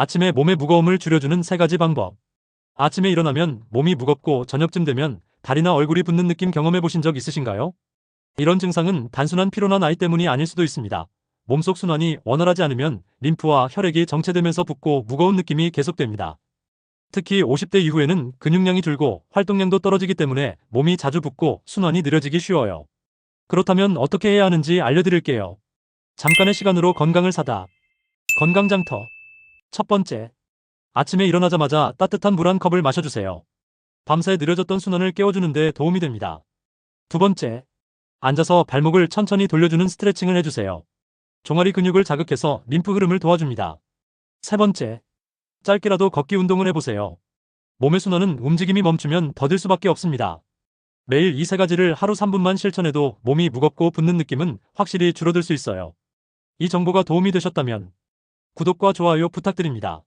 아침에 몸의 무거움을 줄여주는 세 가지 방법. 아침에 일어나면 몸이 무겁고 저녁쯤 되면 다리나 얼굴이 붓는 느낌 경험해 보신 적 있으신가요? 이런 증상은 단순한 피로나 나이 때문이 아닐 수도 있습니다. 몸속 순환이 원활하지 않으면 림프와 혈액이 정체되면서 붓고 무거운 느낌이 계속됩니다. 특히 50대 이후에는 근육량이 줄고 활동량도 떨어지기 때문에 몸이 자주 붓고 순환이 느려지기 쉬워요. 그렇다면 어떻게 해야 하는지 알려드릴게요. 잠깐의 시간으로 건강을 사다. 건강장터. 첫 번째. 아침에 일어나자마자 따뜻한 물 한 컵을 마셔주세요. 밤새 느려졌던 순환을 깨워주는데 도움이 됩니다. 두 번째. 앉아서 발목을 천천히 돌려주는 스트레칭을 해주세요. 종아리 근육을 자극해서 림프 흐름을 도와줍니다. 세 번째. 짧게라도 걷기 운동을 해보세요. 몸의 순환은 움직임이 멈추면 더딜 수밖에 없습니다. 매일 이 세 가지를 하루 3분만 실천해도 몸이 무겁고 붓는 느낌은 확실히 줄어들 수 있어요. 이 정보가 도움이 되셨다면 구독과 좋아요 부탁드립니다.